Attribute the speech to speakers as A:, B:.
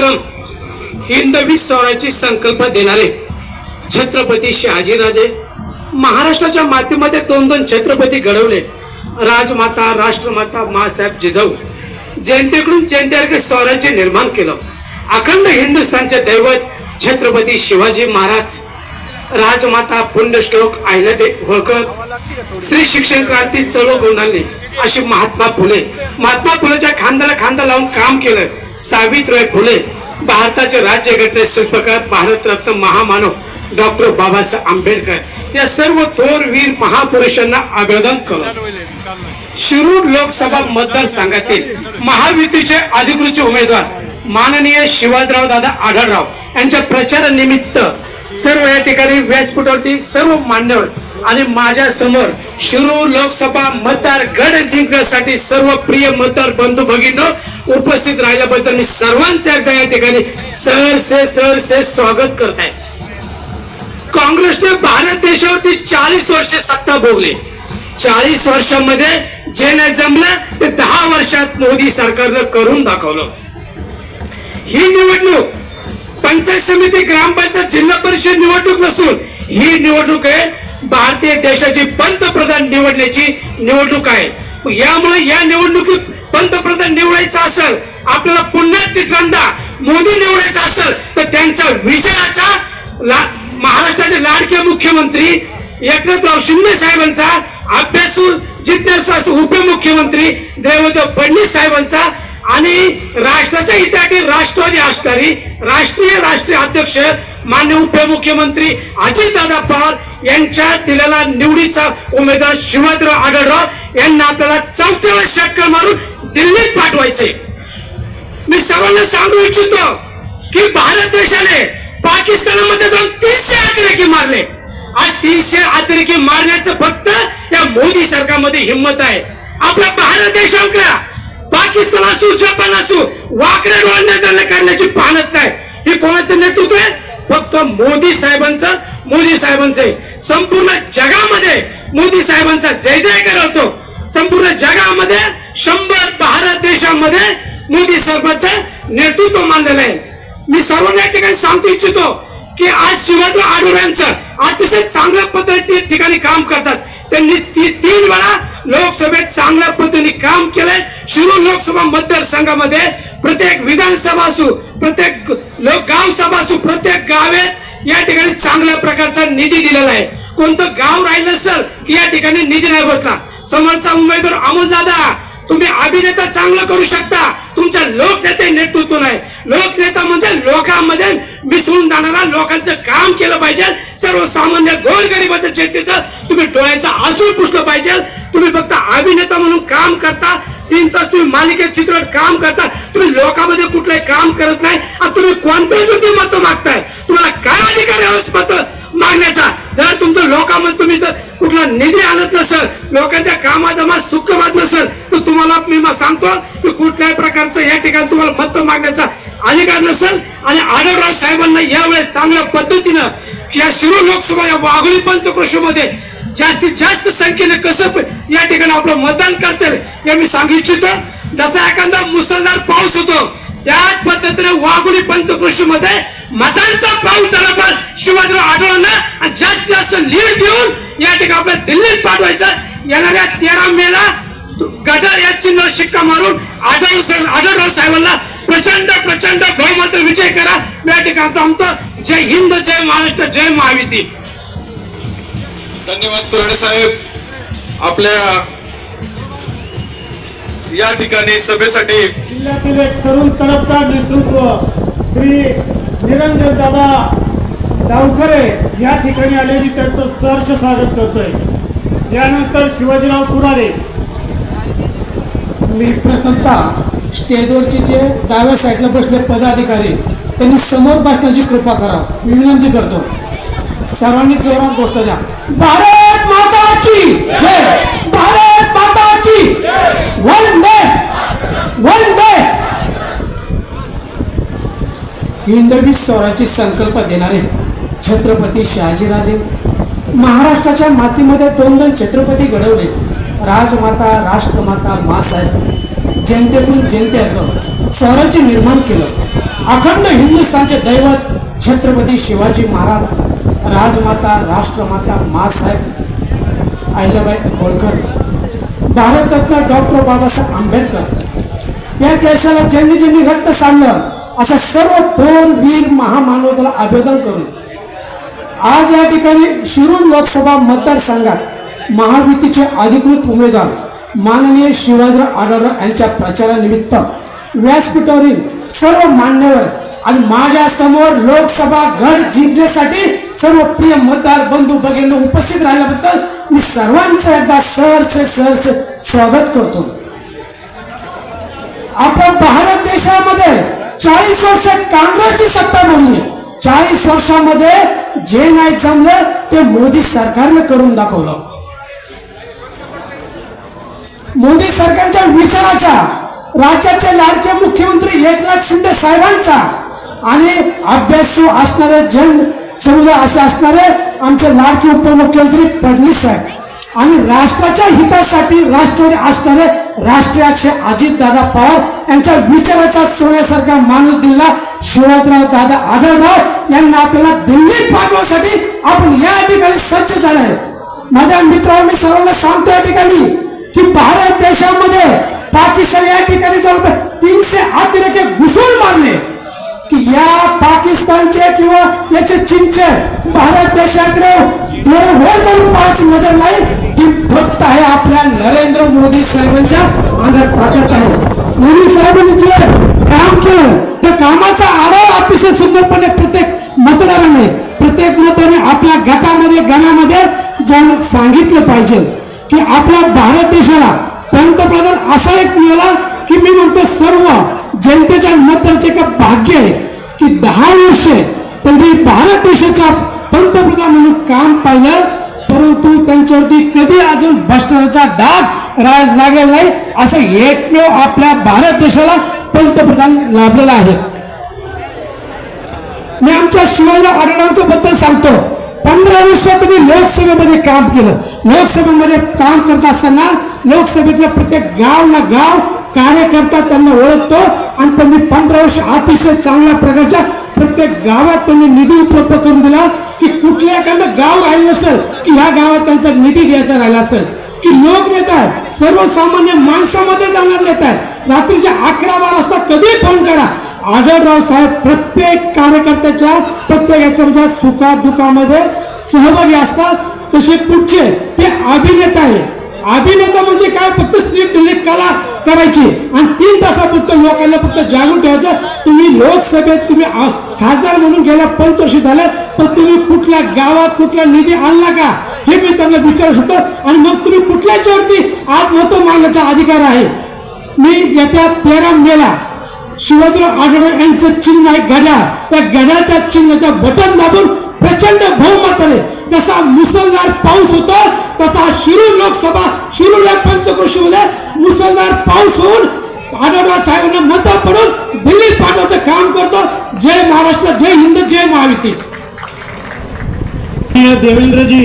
A: मातरम वंदे मातरम हिंदवी स्वराची संकल्प देणारे छत्रपती शहाजीराजे महाराष्ट्राच्या मातीमध्ये दोन दोन छत्रपती घडवले. राजमाता राष्ट्रमाता मासाहेब जिजाऊ जयंतीकडून जनतेसारखे स्वराज्य निर्माण केलं. अखंड हिंदुस्थानचे दैवत छत्रपती शिवाजी महाराज. राजमाता पुण्यश्लोक अहिल्यादेवी होळकर. श्री शिक्षण क्रांती चळवळ घेऊन अशी महात्मा फुले. महात्मा फुलेच्या खांद्याला खांदा लावून काम केलं. सावित्रीबाई फुले भारताचे राज्यघटने शिल्पकार भारतरत्न महामानव डॉक्टर बाबासाहेब आंबेडकर. या सर्व थोर वीर महापुरुषांना अभिवादन करू शिरूर लोकसभा मतदारसंघातील महायुतीचे अधिकृत उमेदवार माननीय शिवाजीराव दादा आढळराव यांच्या प्रचारानिमित्त सर्व या ठिकाणी व्यासपीठावरती सर्व मान्यवर आणि माझ्यासमोर शिरूर लोकसभा मतदार गड जिंकण्यासाठी सर्व प्रिय मतदार बंधू भगिनी उपस्थित राहिल्याबद्दल मी सर्वांचे एकदा या ठिकाणी सर सहर्षे स्वागत करत आहे काँग्रेसने भारत देशावरती चाळीस वर्ष सत्ता भोगली. चाळीस वर्षामध्ये जे नाही जमलं ते दहा वर्षात मोदी सरकारनं करून दाखवलं. ही निवडणूक पंचायत समिती ग्रामपंचायत जिल्हा परिषद निवडणूक नसून ही निवडणूक आहे भारतीय देशाची पंतप्रधान निवडण्याची निवडणूक आहे. यामुळे या निवडणुकीत पंतप्रधान निवडायचं असेल आपल्याला पुन्हा तिसऱ्यांदा मोदी निवडायचं असेल तर त्यांच्या विजयाचा ला महाराष्ट्राचे लाडके मुख्यमंत्री एकनाथराव शिंदे साहेबांचा अभ्यासू जिज्ञासू उपमुख्यमंत्री देवेंद्र फडणवीस साहेबांचा आणि राष्ट्राच्या हितासाठी राष्ट्रवादी असणारी राष्ट्रीय राष्ट्रीय अध्यक्ष मान्य उपमुख्यमंत्री अजितदादा पवार यांच्या दिलेला निवडीचा उमेदवार शिवाजीराव आढळराव यांना आपल्याला चौथ्या वेळेस मारून दिल्लीत पाठवायचे. मी सर्वांना सांगू इच्छितो की भारत देशाने पाकिस्तानामध्ये जाऊन तीनशे अतिरेकी मारले. आज तीनशे अतिरेकी मारण्याचं फक्त या मोदी सरकारमध्ये हिंमत आहे. आपल्या भारत देशातल्या पाकिस्तान असू जपान असू वाकड्या डोळ्यांना करण्याची पाहणत नाही. हे कोणाचं नेतृत्व आहे? फक्त मोदी साहेबांचं मोदी साहेबांचं. संपूर्ण जगामध्ये मोदी साहेबांचा जय जयकार होतो संपूर्ण जगामध्ये शंभर भारत देशामध्ये मोदी सरकारचं नेतृत्व मानलेलं आहे. मी सर्व या ठिकाणी सांगू इच्छितो की आज शिवाजी आढळरांचं अतिशय चांगल्या पद्धतीने ठिकाणी काम करतात. त्यांनी ती- तीन वेळा लोकसभेत चांगल्या पद्धतीने काम केलंय. शिरूर लोकसभा मतदारसंघामध्ये प्रत्येक विधानसभा असू प्रत्येक लोक गाव सभा असू प्रत्येक गावेत या ठिकाणी चांगल्या प्रकारचा निधी दिलेला आहे. कोणतं गाव राहिलं असेल की या ठिकाणी निधी नाही बसला समोरचा उमेदवार अमोल दादा तुम्ही अभिनेता चांगलं करू शकता. तुमच्या लोकनेते नेतृत्व नाही. लोकनेता म्हणजे लोकांमध्ये मिसळून जाणारा लोकांचं काम केलं पाहिजे. सर्वसामान्य गोरगरिबाच्या जनतेचं तुम्ही डोळ्याचं आसूर पुसलं पाहिजे. तुम्ही फक्त अभिनेता म्हणून काम करता तीन तास तुम्ही मालिकेत चित्रपट काम करता तुम्ही लोकांमध्ये कुठलंही काम करत नाही आणि तुम्ही कोणत्याही तुम्ही मत मागताय? तुम्हाला काय अधिकार आहे मत मागण्याचा? जर तुमचं लोकांमध्ये तुम्ही जर कुठला निधी आणत नसेल लोकांच्या कामादमात सुखवाद नसेल तर तुम्हाला मी सांगतो की कुठल्याही प्रकारचं या ठिकाणी तुम्हाला मत मागण्याचा अधिकार नसेल आणि आढळराव साहेबांना यावेळेस चांगल्या पद्धतीनं या शिरो लोकसभा या वाघोली पंचकृषीमध्ये जास्तीत जास्त संख्येने कसं या ठिकाणी आपलं मतदान करते हे मी सांगू इच्छितो. जसा एखादा मुसळधार पाऊस होतो त्याच पद्धतीने वाघोली पंचकृषीमध्ये मतांचा पाऊस झाला पण शिवाजीराव आढळना आणि जास्तीत जास्त लीड देऊन या ठिकाणी आपल्या दिल्लीत पाठवायचं. येणाऱ्या तेरा मेला गडर या चिन्ह शिक्का मारून आढळ साहेब आढळराव साहेबांना प्रचंड प्रचंड बहुमत विजय करा. या ठिकाणी आमचं जय हिंद जय महाराष्ट्र जय महाविती
B: धन्यवाद कुराडे साहेब. आपल्या या ठिकाणी सभेसाठी
C: जिल्ह्यातील एक तरुण तडफदार नेतृत्व श्री निरंजन दादा डावखरे या ठिकाणी आले. मी त्यांचं सहर्ष स्वागत करतोय. यानंतर शिवाजीराव कुराडे.
D: मी प्रथमतः स्टेजवरचे जे डाव्या साईडला बसले पदाधिकारी त्यांनी समोर बसण्याची कृपा करा. मी विनंती करतो. सर्वांनी जोरात गोष्ट द्या. भारत माता की जय भारत माता की वंदे वंदे हिंदवी स्वराची संकल्प देणारे छत्रपती शहाजीराजे. महाराष्ट्राच्या मातीमध्ये दोन दोन छत्रपती घडवले. राजमाता राष्ट्रमाता मासाहेब. जनतेकडून जनतेअर्ग
A: स्वराज्य निर्माण केलं. अखंड हिंदुस्थानचे दैवत छत्रपती शिवाजी महाराज. राजमाता राष्ट्रमाता मासाहेब. अहिल्याबाई होळकर. भारतरत्न डॉक्टर बाबासाहेब आंबेडकर. या देशाला ज्यांनी ज्यांनी रक्त सांडलं अशा सर्व थोर वीर महामानवाला अभिवादन करून आज या ठिकाणी शिरूर लोकसभा मतदारसंघात महायुतीचे अधिकृत उमेदवार माननीय शिवाजीराव आढळराव यांच्या प्रचारानिमित्त व्यासपीठावरील सर्व मान्यवर आणि माझ्यासमोर लोकसभा गड जिंकण्यासाठी सर्व प्रिय मतदार बंधू भगिनी उपस्थित राहिल्याबद्दल मी सर्वांचं एकदा सहर्ष सहर्ष स्वागत करतो. आपण भारत देशामध्ये चाळीस वर्ष काँग्रेसची सत्ता बोलली चाळीस वर्षामध्ये जे नाही जमलं ते मोदी सरकारनं करून दाखवलं. मोदी सरकारच्या विचाराचा राज्याचे लाडके मुख्यमंत्री एकनाथ शिंदे साहेबांचा आणि अभ्यासू असणारे जन समुदाय असे असणारे आमचे लाडके उपमुख्यमंत्री फडणवीस साहेब आणि राष्ट्राच्या हितासाठी राष्ट्रवादी असणारे राष्ट्रीय अक्षय अजितदादा पवार यांच्या विचाराचा सोन्यासारखा माणूस दिला शिवाजीराव दादा आढळराव यांना आपल्याला दिल्लीत पाठवण्यासाठी आपण या ठिकाणी सज्ज झालाय माझ्या मित्रांनो मी सर्वांना सांगतो या ठिकाणी की भारत देशामध्ये पाकिस्तान या ठिकाणी चालू तीनशे अतिरेके घुसून मारले की या पाकिस्तानचे किंवा याचे चीनचे भारत देशाकडे वर करून पाच नजर नाही फक्त आहे आपल्या नरेंद्र मोदी साहेबांच्या अंगात ताकद आहे. मोदी साहेबांनी जे काम केलं त्या कामाचा आढावा अतिशय सुंदरपणे प्रत्येक मतदाराने प्रत्येक मतदाराने आपल्या गटामध्ये गणामध्ये जाऊन सांगितलं पाहिजे की आपल्या भारत देशाला पंतप्रधान असा एक मिळाला की मी म्हणतो सर्व जनतेच्या मतदाराचे एक भाग्य आहे की दहा वर्षे त्यांनी भारत देशाचा पंतप्रधान म्हणून काम पाहिलं परंतु त्यांच्यावरती कधी अजून भ्रष्टाचाराचा डाग रा- लागलेला नाही असं एकमेव आपल्या भारत देशाला पंतप्रधान लाभलेला आहे. मी आमच्या शिवाजीराव आढळरावांच्या बद्दल सांगतो पंधरा वर्षात मी लोकसभेमध्ये काम केलं. लोकसभेमध्ये काम करत असताना लोकसभेतलं प्रत्येक गाव ना गाव कार्यकर्ता त्यांना ओळखतो आणि त्यांनी पंधरा वर्ष अतिशय चांगल्या प्रकारच्या प्रत्येक गावात त्यांनी निधी उपलब्ध करून दिला. की कुठल्या एखादं गाव राहिलं नसेल की ह्या गावात त्यांचा निधी द्यायचा राहिला असेल की लोक नेता आहे सर्वसामान्य माणसामध्ये जाणार नेता आहे रात्रीच्या अकरा बारा वाजता कधी फोन करा? आढळराव साहेब प्रत्येक कार्यकर्त्याच्या प्रत्येकाच्या म्हणजे सुखा दुखामध्ये सहभागी असतात. तसे पुढचे ते अभिनेता आहे अभिनेता म्हणजे काय? फक्त स्क्रिप्ट लिख कला करायची. आणि तीन तासापुरतं लोकांना फक्त जागरूक ठेवायचं. तुम्ही लोकसभेत तुम्ही खासदार म्हणून गेल्या पंचवर्षी झालं पण तुम्ही कुठल्या गावात कुठला निधी आणला का? हे मी त्यांना विचारू शकतो. आणि मग तुम्ही कुठल्याच्यावरती आज मतं मागण्याचा अधिकार आहे? मी येत्या तेरा मेला शिवाजीराव आढळ यांचं चिन्ह आहे गड्या. त्या गड्याच्या चिन्हाच्या बटन दाबून प्रचंड बहुमताने जसा मुसळधार पाऊस होतो तसा शिरूर लोकसभा शिरूर या पंचकृषीमध्ये मुसळधार पाऊस होऊन आढळराव साहेबांना मत पडून दिल्लीत पाठवायचं काम करतो. जय महाराष्ट्र जय हिंद जय महाविष्णी
C: देवेंद्रजी